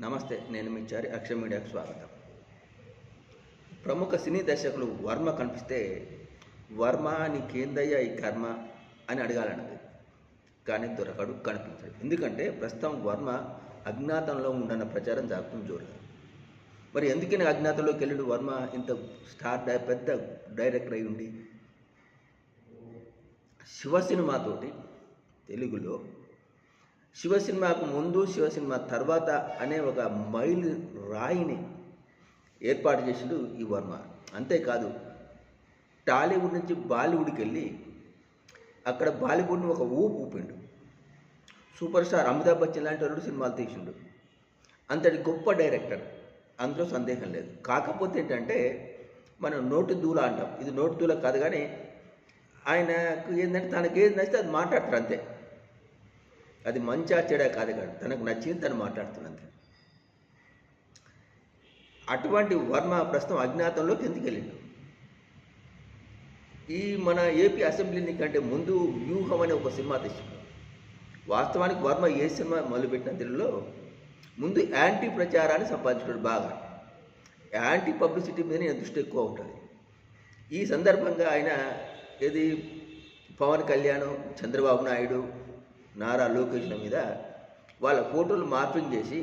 నమస్తే నేను మీ చారి అక్షర మీడియాకు స్వాగతం. ప్రముఖ సినీ దర్శకులు వర్మ కనిపిస్తే వర్మ నీకేందయ్యా ఈ కర్మ అని అడగాలన్నది. కానీ దొరకడు కనిపించడు. ఎందుకంటే ప్రస్తుతం వర్మ అజ్ఞాతంలో ఉండన్న ప్రచారం జరుగుతుంది చూడలేదు మరి ఎందుకని అజ్ఞాతంలోకి వెళ్ళడు వర్మ? ఇంత స్టార్ డై పెద్ద డైరెక్టర్ అయి ఉండి శివ సినిమాతోటి తెలుగులో శివ సినిమాకు ముందు శివ సినిమా తర్వాత అనే ఒక మైలు రాయిని ఏర్పాటు చేసిండు ఈ వర్మ అంతేకాదు టాలీవుడ్ నుంచి బాలీవుడ్కి వెళ్ళి అక్కడ బాలీవుడ్ని ఒక ఊపు ఊపిండు. సూపర్ స్టార్ అమితాబ్ బచ్చన్ లాంటి రెండు సినిమాలు తీసిండు. అంతటి గొప్ప డైరెక్టర్. అందులో సందేహం లేదు. కాకపోతే ఏంటంటే మనం నోటు దూల అంటాం. ఇది నోటు దూల కాదు కానీ ఆయనకు ఏంటంటే తనకి ఏది నచ్చితే అది మాట్లాడతారు అంతే. అది మంచా చెడా కాదు కాదు. తనకు నచ్చింది తను మాట్లాడుతున్నంత. అటువంటి వర్మ ప్రస్తుతం అజ్ఞాతంలోకి ఎందుకు వెళ్ళిండు? ఈ మన ఏపీ అసెంబ్లీని కంటే ముందు వ్యూహం అనే ఒక సినిమా తీసిండు వాస్తవానికి వర్మ ఏ సినిమా మొదలుపెట్టిన తెలుగులో ముందు యాంటీ ప్రచారాన్ని సంపాదించుకోడు బాగా. యాంటీ పబ్లిసిటీ మీద నేను దృష్టి ఎక్కువ ఉంటుంది. ఈ సందర్భంగా ఆయన ఏది? పవన్ కళ్యాణ్ చంద్రబాబు నాయుడు నారా లోకేష్ల మీద వాళ్ళ ఫోటోలు మార్పింగ్ చేసి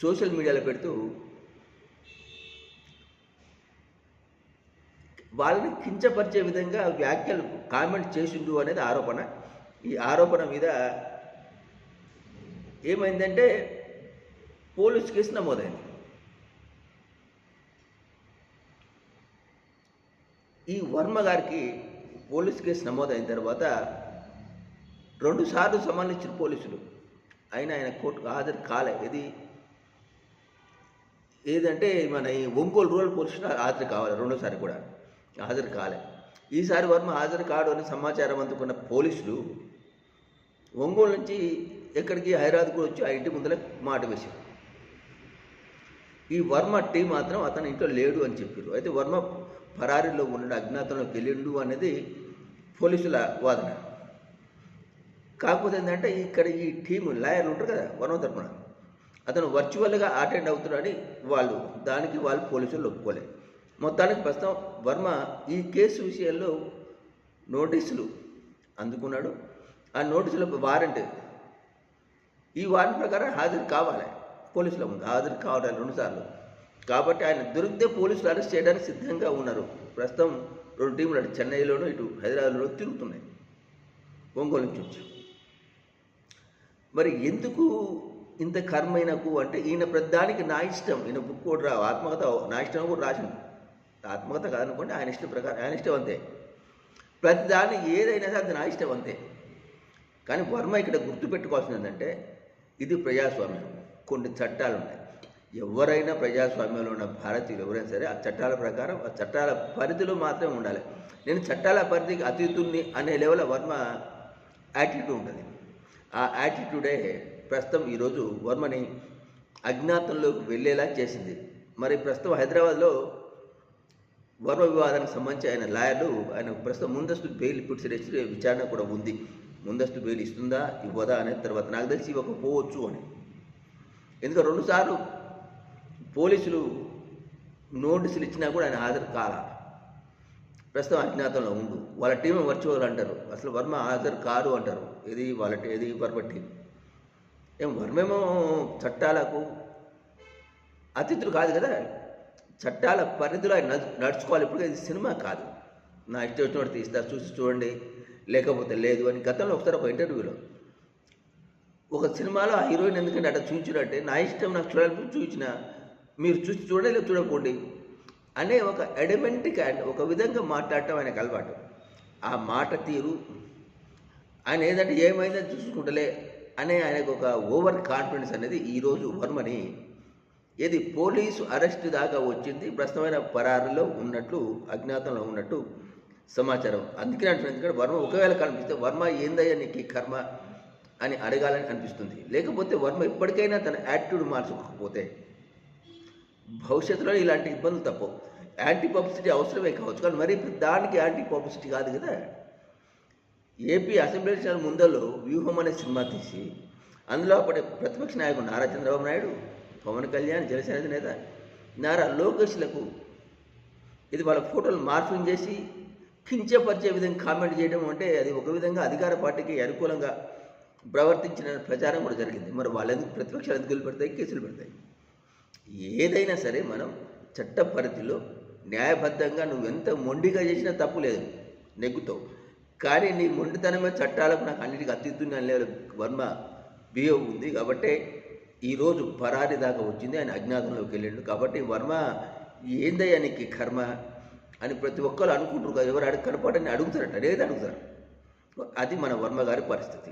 సోషల్ మీడియాలో పెడుతూ వాళ్ళని కించపరిచే విధంగా వ్యాఖ్యలు కామెంట్ చేసిండు అనేది ఆరోపణ. ఈ ఆరోపణ మీద ఏమైందంటే పోలీస్ కేసు నమోదైంది. ఈ వర్మ గారికి పోలీస్ కేసు నమోదైన తర్వాత రెండు సార్లు సంబంధించిన పోలీసులు. అయినా ఆయన కోర్టుకు హాజరు కాలే. ఇది ఏదంటే మన ఈ ఒంగోలు రూరల్ పోలీసులు హాజరు కావాలి రెండోసారి కూడా. హాజరు కాలే. ఈసారి వర్మ హాజరు కాడు అని సమాచారం అందుకున్న పోలీసులు ఒంగోలు నుంచి ఎక్కడికి హైదరాబాద్ కూడా వచ్చి ఆ ఇంటి ముందర మాట వేశారు. ఈ వర్మ టీ మాత్రం అతను ఇంట్లో లేడు అని చెప్పారు. అయితే వర్మ పరారీలో ఉన్నాడు అజ్ఞాతంలోకి వెళ్ళిండు అనేది పోలీసుల వాదన. కాకపోతే ఏంటంటే ఇక్కడ ఈ టీం లాయర్లు ఉంటారు కదా వర్మ తరపున. అతను వర్చువల్గా అటెండ్ అవుతున్నాడని వాళ్ళు దానికి వాళ్ళు పోలీసులు ఒప్పుకోలేదు మొత్తానికి ప్రస్తుతం వర్మ ఈ కేసు విషయంలో నోటీసులు అందుకున్నాడు. ఆ నోటీసుల వారెంట్ ఈ వారెంట్ ప్రకారం హాజరు కావాలి. పోలీసుల ముందు హాజరు కావాలి రెండుసార్లు కాబట్టి ఆయన దొరికితే పోలీసులు అరెస్ట్ చేయడానికి సిద్ధంగా ఉన్నారు. ప్రస్తుతం రెండు టీములు అటు చెన్నైలోనూ ఇటు హైదరాబాద్లో తిరుగుతున్నాయి. ఒంగోలు నుంచి వచ్చి. మరి ఎందుకు ఇంత కర్మైనకు అంటే ఈయన ప్రతిదానికి నా ఇష్టం ఈయన బుక్ కూడా రా ఆత్మకథ నా ఇష్టం కూడా రాసింది ఆత్మకథ కాదనుకోండి ఆయన ఇష్టం ప్రకారం ఆయన ఇష్టం అంతే. ప్రతిదాన్ని ఏదైనా సరే అది నా ఇష్టం అంతే. కానీ వర్మ ఇక్కడ గుర్తుపెట్టుకోవాల్సింది ఏంటంటే ఇది ప్రజాస్వామ్యం. కొన్ని చట్టాలు ఉన్నాయి. ఎవరైనా ప్రజాస్వామ్యంలో ఉన్న భారతీయులు ఎవరైనా సరే ఆ చట్టాల ప్రకారం ఆ చట్టాల పరిధిలో మాత్రమే ఉండాలి. నేను చట్టాల పరిధికి అతీతుణ్ణి అనే లెవెల్ వర్మ యాటిట్యూడ్ ఉంటుంది. ఆ యాటిట్యూడే ప్రస్తుతం ఈరోజు వర్మని అజ్ఞాతంలోకి వెళ్ళేలా చేసింది. మరి ప్రస్తుతం హైదరాబాద్లో వర్మ వివాదానికి సంబంధించి ఆయన లాయర్లు ఆయన ప్రస్తుతం ముందస్తు బెయిల్ పిటిషన్ విచారణ కూడా ఉంది. ముందస్తు బెయిల్ ఇస్తుందా ఇవ్వదా అనేది తర్వాత నాకు తెలిసి ఇవ్వకపోవచ్చు అని. ఎందుకంటే రెండుసార్లు పోలీసులు నోటీసులు ఇచ్చినా కూడా ఆయన హాజరు కాల. ప్రస్తుతం అజ్ఞాతంలో ఉండు. వాళ్ళ టీం వర్చువల్ అంటారు. అసలు వర్మ హాజరు కారు అంటారు. ఇది వాళ్ళ టీ- ఇది వర్మ టీం ఏం వర్మేమో చట్టాలకు అతిథులు కాదు కదా. చట్టాల పరిధిలో ఆయన నడుచుకోవాలి. ఇప్పుడు ఇది సినిమా కాదు. నా ఇష్టం వచ్చినట్టు తీస్తా చూసి చూడండి. లేకపోతే లేదు అని గతంలో ఒకసారి ఒక ఇంటర్వ్యూలో ఒక సినిమాలో ఆ హీరోయిన్ ఎందుకంటే అట్లా చూపించినట్టే నా ఇష్టం నాకు చూడాలని చూపించిన. మీరు చూసి చూడండి లేదా చూడకండి అనే ఒక ఎడమెంటిక్ అండ్ ఒక విధంగా మాట్లాడటం ఆయనకు అలవాటు. ఆ మాట తీరు ఆయన ఏదంటే ఏమైనా చూసుకుంటలే అనే ఆయనకు ఒక ఓవర్ కాన్ఫిడెన్స్ అనేది ఈరోజు వర్మని ఏది పోలీసు అరెస్ట్ దాకా వచ్చింది ప్రస్తుతమైన పరారులో ఉన్నట్లు అజ్ఞాతంలో ఉన్నట్టు సమాచారం. అందుకే అంటున్నాను ఎందుకంటే వర్మ ఒకవేళ కనిపిస్తే వర్మ ఏందయ్యా నీకు కర్మ అని అడగాలని అనిపిస్తుంది. లేకపోతే వర్మ ఇప్పటికైనా తన యాటిట్యూడ్ మార్చుకోకపోతే భవిష్యత్తులో ఇలాంటి ఇబ్బందులు తప్పవు. యాంటీ పబ్లిసిటీ అవసరమే కావచ్చు. కానీ మరి దానికి యాంటీ పబ్లిసిటీ కాదు. కదా ఏపీ అసెంబ్లీ ఎలక్షన్ ముందలో వ్యూహం అనే సినిమా తీసి అందులో అప్పటి ప్రతిపక్ష నాయకుడు నారా చంద్రబాబు నాయుడు పవన్ కళ్యాణ్ జనసేన నేత నారా లోకేష్లకు ఇది వాళ్ళ ఫోటోలు మార్ఫింగ్ చేసి కించపరిచే విధంగా కామెంట్ చేయడం అంటే అది ఒక విధంగా అధికార పార్టీకి అనుకూలంగా ప్రవర్తించిన ప్రచారం కూడా జరిగింది. మరి వాళ్ళెందుకు ప్రతిపక్షాలు ఎందుకు పెడతాయి కేసులు పెడతాయి. ఏదైనా సరే మనం చట్ట పరిధిలో న్యాయబద్ధంగా నువ్వు ఎంత మొండిగా చేసినా తప్పు లేదు. నెగ్గుతావు. కానీ నీ మొండితనమే చట్టాలకు నాకు అన్నిటికీ అత్యుత్తున్న లెవెల్ వర్మ బిహేవ్ ఉంది. కాబట్టి ఈరోజు పరారి దాకా వచ్చింది. ఆయన అజ్ఞాతంలోకి వెళ్ళిండు. కాబట్టి వర్మ ఏందయ్యా నీకు కర్మ? అని ప్రతి ఒక్కరు అనుకుంటారు కదా. ఎవరు అడుగు కనపడని అడుగుతారట. అనేది అడుగుతారు. అది మన వర్మ గారి పరిస్థితి.